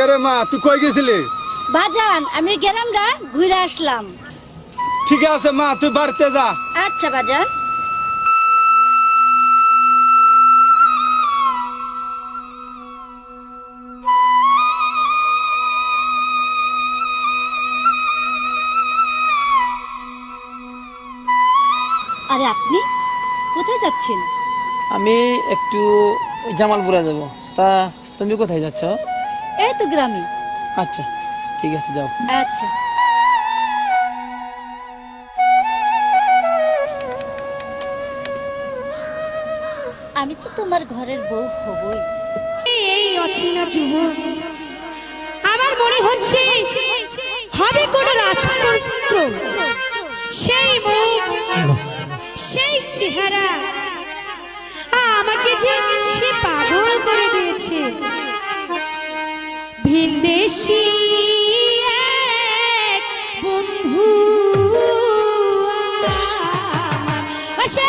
কেরে মা? তুই কই গেছিলি? বাজান আমি গেলাম না ঘুরে আসলাম। ঠিক আছে মা তুই বাড়িতে যা। আচ্ছা বাজান। আরে আপনি কোথায় যাচ্ছেন? আমি একটু জামালপুরে যাব। তা তুমি কোথায় যাচ্ছ? এই তো গ্রামে। আচ্ছা ঠিক আছে যাও। আচ্ছা। আমি তো তোমার ঘরের বউ হবই। এই অচেনা যুবক আমার মনে হচ্ছে হবে কোন রাজপুত্র। সেই মুখ সেই চেহারা ভিনদেশি এক বন্ধু। সে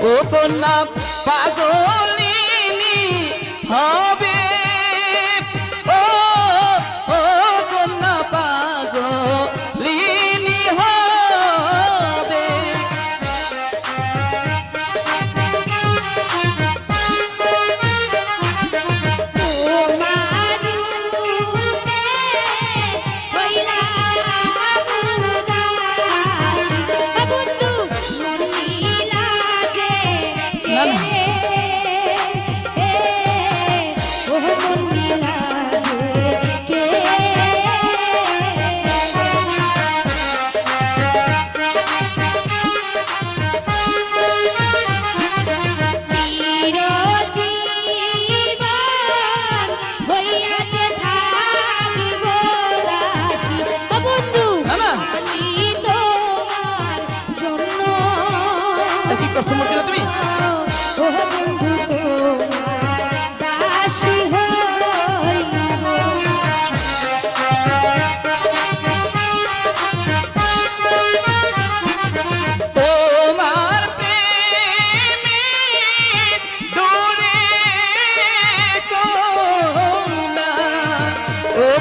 ও কন্যা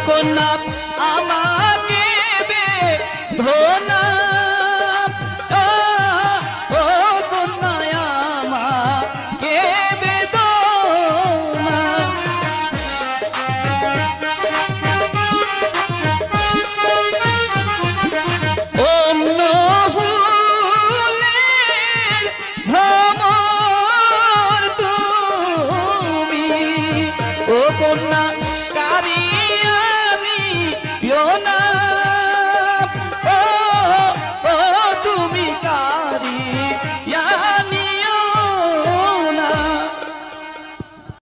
কন্যা আমার